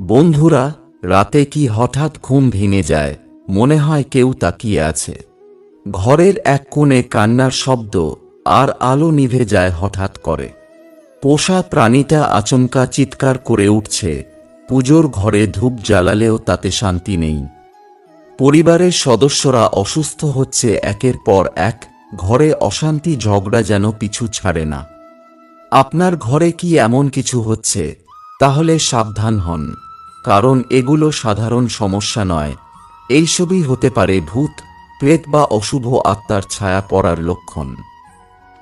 বন্ধুরা, রাতে কি হঠাৎ ঘুম ভেঙে যায়? মনে হয় কেউ তাকিয়ে আছে। ঘরের এক কোণে কান্নার শব্দ আর আলো নিভে যায় হঠাৎ করে। পোষা প্রাণীটা আচমকা চিৎকার করে উঠছে। পুজোর ঘরে ধূপ জ্বালালেও তাতে শান্তি নেই। পরিবারের সদস্যরা অসুস্থ হচ্ছে একের পর এক। ঘরে অশান্তি ঝগড়া যেন পিছু ছাড়ে না। আপনার ঘরে কি এমন কিছু হচ্ছে? তাহলে সাবধান হন। কারণ এগুলো সাধারণ সমস্যা নয়। এইসবই হতে পারে ভূত, প্রেত বা অশুভ আত্মার ছায়া পড়ার লক্ষণ।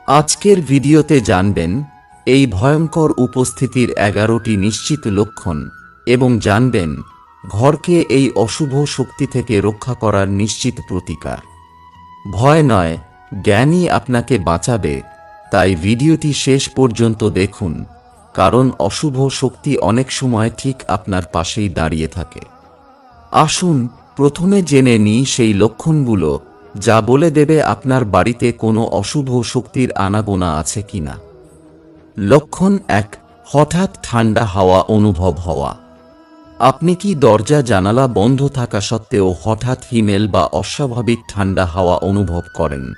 আজকের ভিডিওতে জানবেন, এই ভয়ঙ্কর উপস্থিতির এগারোটি নিশ্চিত লক্ষণ এবং জানবেন, ঘরকে এই অশুভ শক্তি থেকে রক্ষা করার নিশ্চিত প্রতিকার। ভয় নয়, জ্ঞানই আপনাকে বাঁচাবে। তাই ভিডিওটি শেষ পর্যন্ত দেখুন। কারণ অশুভ শক্তি অনেক সময় ঠিক আপনার পাশেই দাঁড়িয়ে থাকে। আসুন, প্রথমে জেনে নিই সেই লক্ষণগুলো, যা বলে দেবে আপনার বাড়িতে কোনো অশুভ শক্তির আনাগোনা আছে কিনা। লক্ষণ এক, হঠাৎ ঠান্ডা হাওয়া অনুভব হওয়া। আপনি কি দরজা, জানালা বন্ধ থাকা সত্ত্বেও হঠাৎ হিমেল বা অস্বাভাবিক ঠান্ডা হাওয়া অনুভব করেন?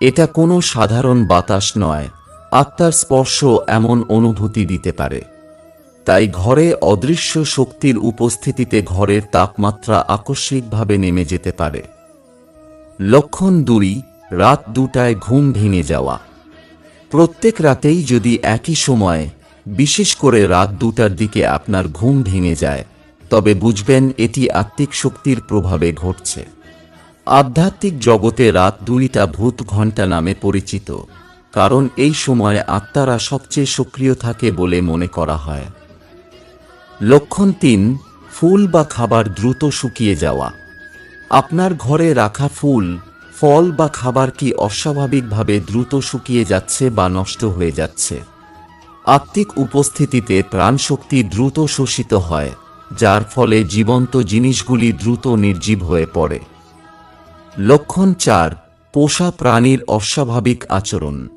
এটা কোনো সাধারণ বাতাস নয় আত্মার স্পর্শ এমন অনুভূতি দিতে পারে। তাই ঘরে অদৃশ্য শক্তির উপস্থিতিতে ঘরের তাপমাত্রা আকস্মিকভাবে নেমে যেতে পারে। লক্ষণ দুই রাত দুটায় ঘুম ভেঙে যাওয়া। প্রত্যেক রাতেই যদি একই সময়ে, বিশেষ করে রাত দুটার দিকে আপনার ঘুম ভেঙে যায়, তবে বুঝবেন এটি আত্মিক শক্তির প্রভাবে ঘটছে। আধ্যাত্মিক জগতে রাত দুইটা ভূত ঘণ্টা নামে পরিচিত। কারণ এই সময় আত্মারা সবচেয়ে সক্রিয় থাকে বলে মনে করা হয়। লক্ষণ তিন, ফুল বা খাবার দ্রুত শুকিয়ে যাওয়া। আপনার ঘরে রাখা ফুল, ফল বা খাবার কি অস্বাভাবিকভাবে দ্রুত শুকিয়ে যাচ্ছে বা নষ্ট হয়ে যাচ্ছে? আত্মিক উপস্থিতিতে প্রাণশক্তি দ্রুত শোষিত হয়, যার ফলে জীবন্ত জিনিসগুলি দ্রুত নির্জীব হয়ে পড়ে। লক্ষণ চার, পোষা প্রাণীর অস্বাভাবিক আচরণ।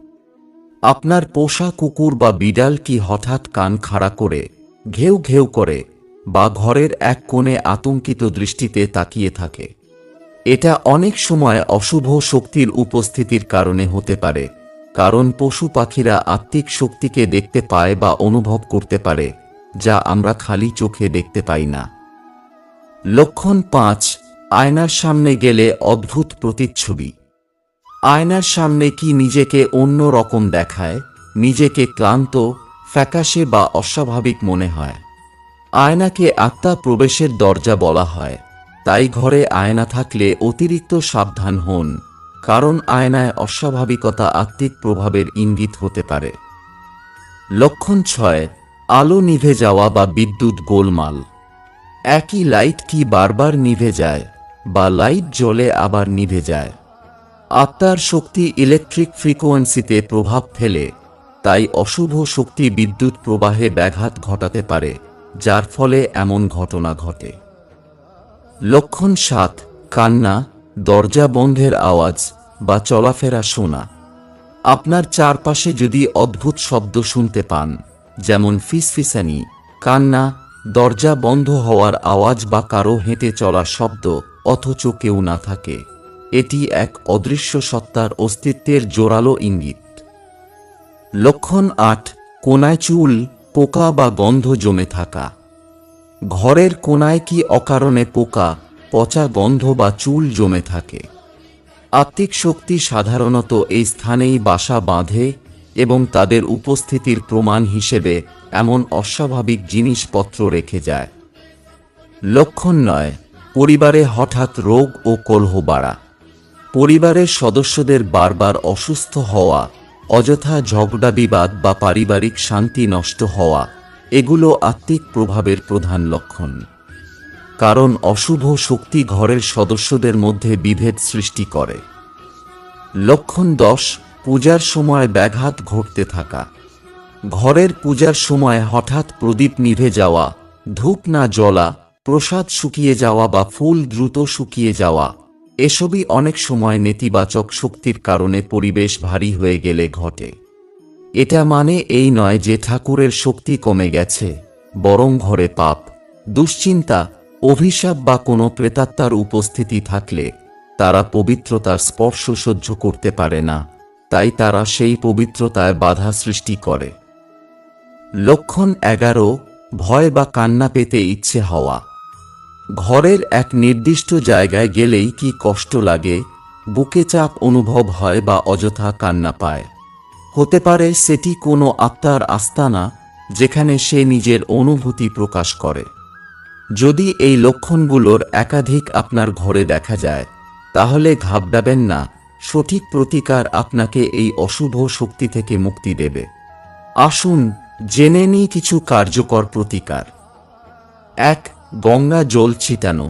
আপনার পোষা কুকুর বা বিড়াল কি হঠাৎ কান খাড়া করে, ঘেউ ঘেউ করে বা ঘরের এক কোণে আতঙ্কিত দৃষ্টিতে তাকিয়ে থাকে? এটা অনেক সময় অশুভ শক্তির উপস্থিতির কারণে হতে পারে, কারণ পশু পাখিরা আত্মিক শক্তিকে দেখতে পায় বা অনুভব করতে পারে, যা আমরা খালি চোখে দেখতে পাই না। লক্ষণ পাঁচ, আয়নার সামনে গেলে অদ্ভুত প্রতিচ্ছবি। আয়নার সামনে কি নিজেকে অন্য রকম দেখায়, নিজেকে ক্লান্ত, ফ্যাকাশে বা অস্বাভাবিক মনে হয়? আয়নাকে আত্মা প্রবেশের দরজা বলা হয়, তাই ঘরে আয়না থাকলে অতিরিক্ত সাবধান হন, কারণ আয়নায় অস্বাভাবিকতা আত্মিক প্রভাবের ইঙ্গিত হতে পারে। লক্ষণ ছয়, আলো নিভে যাওয়া বা বিদ্যুৎ গোলমাল। একই লাইট কি বারবার নিভে যায়, বা লাইট জ্বলে আবার নিভে যায়? আত্মার শক্তি ইলেকট্রিক ফ্রিকোয়েন্সিতে প্রভাব ফেলে, তাই অশুভ শক্তি বিদ্যুৎ প্রবাহে ব্যাঘাত ঘটাতে পারে, যার ফলে এমন ঘটনা ঘটে। লক্ষণ সাত, কান্না, দরজা বন্ধের আওয়াজ বা চলাফেরা শোনা। আপনার চারপাশে যদি অদ্ভুত শব্দ শুনতে পান, যেমন ফিসফিসানি, কান্না, দরজা বন্ধ হওয়ার আওয়াজ বা কারও হেঁটে চলার শব্দ, অথচ কেউ না থাকে। এটি এক অদৃশ্য সত্তার অস্তিত্বের জোরালো ইঙ্গিত। লক্ষণ আট, কোনায় চুল, পোকা বা গন্ধ জমে থাকা। ঘরের কোনায় কি অকারণে পোকা, পচা গন্ধ বা চুল জমে থাকে। আত্মিক শক্তি সাধারণত এই স্থানেই বাসা বাঁধে এবং তাদের উপস্থিতির প্রমাণ হিসেবে এমন অস্বাভাবিক জিনিসপত্র রেখে যায়। লক্ষণ নয়, পরিবারে হঠাৎ রোগ ও কলহ বাড়া। পরিবারের সদস্যদের বারবার অসুস্থ হওয়া, অযথা ঝগড়া বিবাদ বা পারিবারিক শান্তি নষ্ট হওয়া, এগুলো আত্মিক প্রভাবের প্রধান লক্ষণ। কারণ অশুভ শক্তি ঘরের সদস্যদের মধ্যে বিভেদ সৃষ্টি করে। লক্ষণ দশ, পূজার সময় ব্যাঘাত ঘটতে থাকা। ঘরের পূজার সময় হঠাৎ প্রদীপ নিভে যাওয়া, ধূপ না জ্বলা, প্রসাদ শুকিয়ে যাওয়া বা ফুল দ্রুত শুকিয়ে যাওয়া এসবই অনেক সময় নেতিবাচক শক্তির কারণে পরিবেশ ভারী হয়ে গেলে ঘটে। এটা মানে এই নয় যে ঠাকুরের শক্তি কমে গেছে, বরং ঘরে পাপ। দুশ্চিন্তা, অভিশাপ বা কোনো প্রেতাত্মার উপস্থিতি থাকলে তারা পবিত্রতার স্পর্শ সহ্য করতে পারে না, তাই তারা সেই পবিত্রতায় বাধা সৃষ্টি করে। লক্ষণ এগারো, ভয় বা কান্না পেতে ইচ্ছে হওয়া। ঘরের এক নির্দিষ্ট জায়গায় গেলেই কি কষ্ট লাগে, বুকে চাপ অনুভব হয় বা অযথা কান্না পায়। হতে পারে সেটি কোনো আত্মার আস্তানা, যেখানে সে নিজের অনুভূতি প্রকাশ করে। যদি এই লক্ষণগুলোর একাধিক আপনার ঘরে দেখা যায়, তাহলে ঘাবড়াবেন না, সঠিক প্রতিকার আপনাকে এই অশুভ শক্তি থেকে মুক্তি দেবে। আসুন জেনে নিই কিছু কার্যকর প্রতিকার। এক গঙ্গা জল ছিটানো।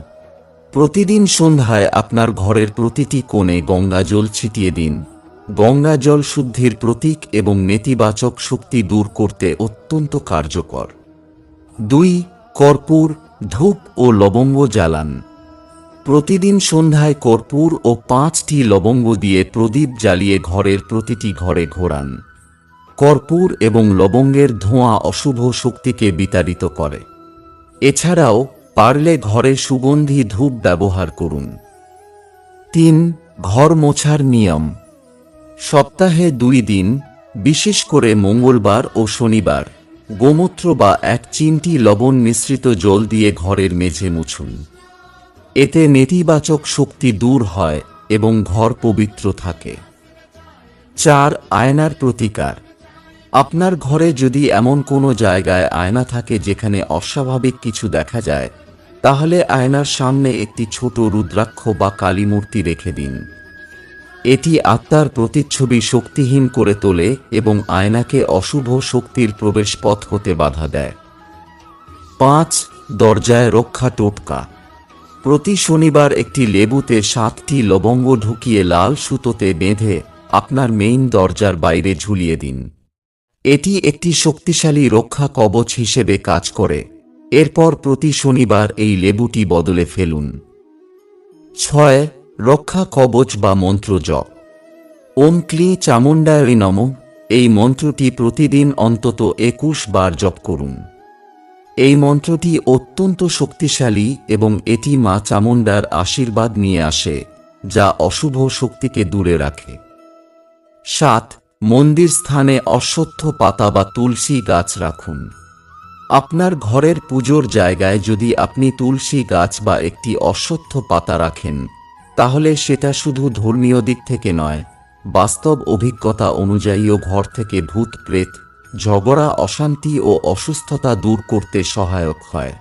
প্রতিদিন সন্ধ্যায় আপনার ঘরের প্রতিটি কোণে গঙ্গা জল ছিটিয়ে দিন। গঙ্গা জল শুদ্ধির প্রতীক এবং নেতিবাচক শক্তি দূর করতে অত্যন্ত কার্যকর। দুই, কর্পূর, ধূপ ও লবঙ্গ জ্বালান। প্রতিদিন সন্ধ্যায় কর্পূর ও পাঁচটি লবঙ্গ দিয়ে প্রদীপ জ্বালিয়ে ঘরের প্রতিটি ঘরে ঘোরান। কর্পূর এবং লবঙ্গের ধোঁয়া অশুভ শক্তিকে বিতাড়িত করে। এছাড়াও পারলে ঘরে সুগন্ধি ধূপ ব্যবহার করুন। তিন, ঘর মোছার নিয়ম। সপ্তাহে দুই দিন, বিশেষ করে মঙ্গলবার ও শনিবার, গোমূত্র বা এক চিমটি লবণ মিশ্রিত জল দিয়ে ঘরের মেঝে মুছুন। এতে নেতিবাচক শক্তি দূর হয় এবং ঘর পবিত্র থাকে। চার, আয়নার প্রতিকার। আপনার ঘরে যদি এমন কোনো জায়গায় আয়না থাকে যেখানে অস্বাভাবিক কিছু দেখা যায়, তাহলে আয়নার সামনে একটি ছোট রুদ্রাক্ষ বা কালী মূর্তি রেখে দিন। এটি আত্মার প্রতিচ্ছবি শক্তিহীন করে তোলে এবং আয়নাকে অশুভ শক্তির প্রবেশপথ হতে বাধা দেয়। পাঁচ, দরজায় রক্ষা টোটকা। প্রতি শনিবার একটি লেবুতে সাতটি লবঙ্গ ঢুকিয়ে লাল সুতোতে বেঁধে আপনার মেইন দরজার বাইরে ঝুলিয়ে দিন। এটি একটি শক্তিশালী রক্ষা কবচ হিসেবে কাজ করে। এরপর প্রতি শনিবার এই লেবুটি বদলে ফেলুন। ছয়, রক্ষা কবচ বা মন্ত্র জপ। ওম ক্লি চামুণ্ডায় নম। এই মন্ত্রটি প্রতিদিন অন্তত একুশ বার জপ করুন। এই মন্ত্রটি অত্যন্ত শক্তিশালী এবং এটি মা চামুণ্ডার আশীর্বাদ নিয়ে আসে, যা অশুভ শক্তিকে দূরে রাখে। সাত মন্দির স্থানে অশ্বত্থ পাতা বা তুলসী গাছ রাখুন। আপনার ঘরের পুজোর জায়গায় যদি আপনি তুলসী গাছ বা একটি অশ্বত্থ পাতা রাখেন, তাহলে সেটা শুধু ধর্মীয় দিক থেকে নয়, বাস্তব অভিজ্ঞতা অনুযায়ীও ঘর থেকে ভূত, প্রেত, ঝগড়া, অশান্তি ও অসুস্থতা দূর করতে সহায়ক হয়।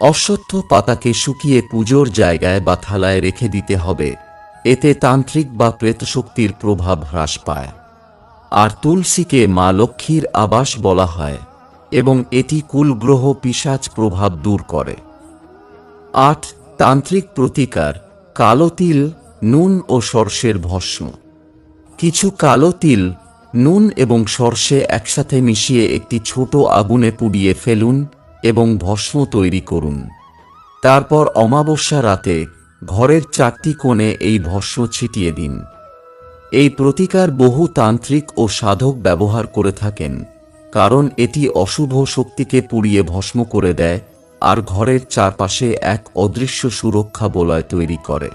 অশ্বত্থ পাতাকে শুকিয়ে পুজোর জায়গায় বা থালায় রেখে দিতে হবে, এতে তান্ত্রিক বা প্রেতশক্তির প্রভাব হ্রাস পায়। আর তুলসীকে মা লক্ষ্মীর আবাস বলা হয়, এবং এটি কুলগ্রহ পিসাচ প্রভাব দূর করে। আট, তান্ত্রিক প্রতিকার, কালো তিল, নুন ও সর্ষের ভস্ম। কিছু কালো তিল, নুন এবং সর্ষে একসাথে মিশিয়ে একটি ছোট আগুনে পুড়িয়ে ফেলুন এবং ভস্ম তৈরি করুন। তারপর অমাবস্যা রাতে ঘরের চারটি কোণে এই ভস্ম ছিটিয়ে দিন। এই প্রতিকার বহু তান্ত্রিক ও সাধক ব্যবহার করে থাকেন, কারণ এটি অশুভ শক্তিকে পুড়িয়ে ভস্ম করে দেয় আর ঘরের চারপাশে এক অদৃশ্য সুরক্ষা বলয় তৈরি করে।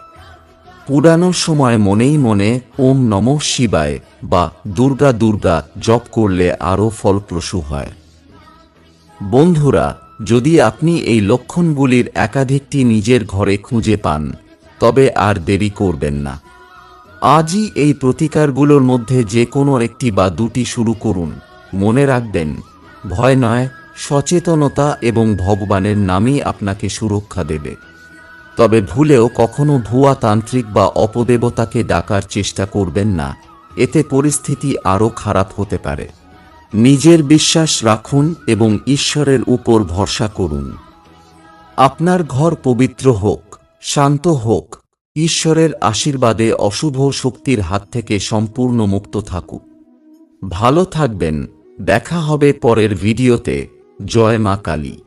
পুরানোর সময় মনেই মনে ওম নম শিবায় বা দুর্গা দুর্গা জপ করলে আরও ফলপ্রসূ হয়। বন্ধুরা, যদি আপনি এই লক্ষণগুলির একাধিকটি নিজের ঘরে খুঁজে পান, তবে আর দেরি করবেন না। আজই এই প্রতিকারগুলোর মধ্যে যে কোনো একটি বা দুটি শুরু করুন। মনে রাখবেন, ভয় নয়, সচেতনতা এবং ভগবানের নামই আপনাকে সুরক্ষা দেবে। তবে ভুলেও কখনো ভুয়া তান্ত্রিক বা অপদেবতাকে ডাকার চেষ্টা করবেন না। এতে পরিস্থিতি আরও খারাপ হতে পারে। নিজের বিশ্বাস রাখুন এবং ঈশ্বরের উপর ভরসা করুন। আপনার ঘর পবিত্র হোক, শান্ত হোক ঈশ্বরের আশীর্বাদে অশুভ শক্তির হাত থেকে সম্পূর্ণ মুক্ত থাকুক। ভালো থাকবেন। দেখা হবে পরের ভিডিওতে। জয় মা কালী।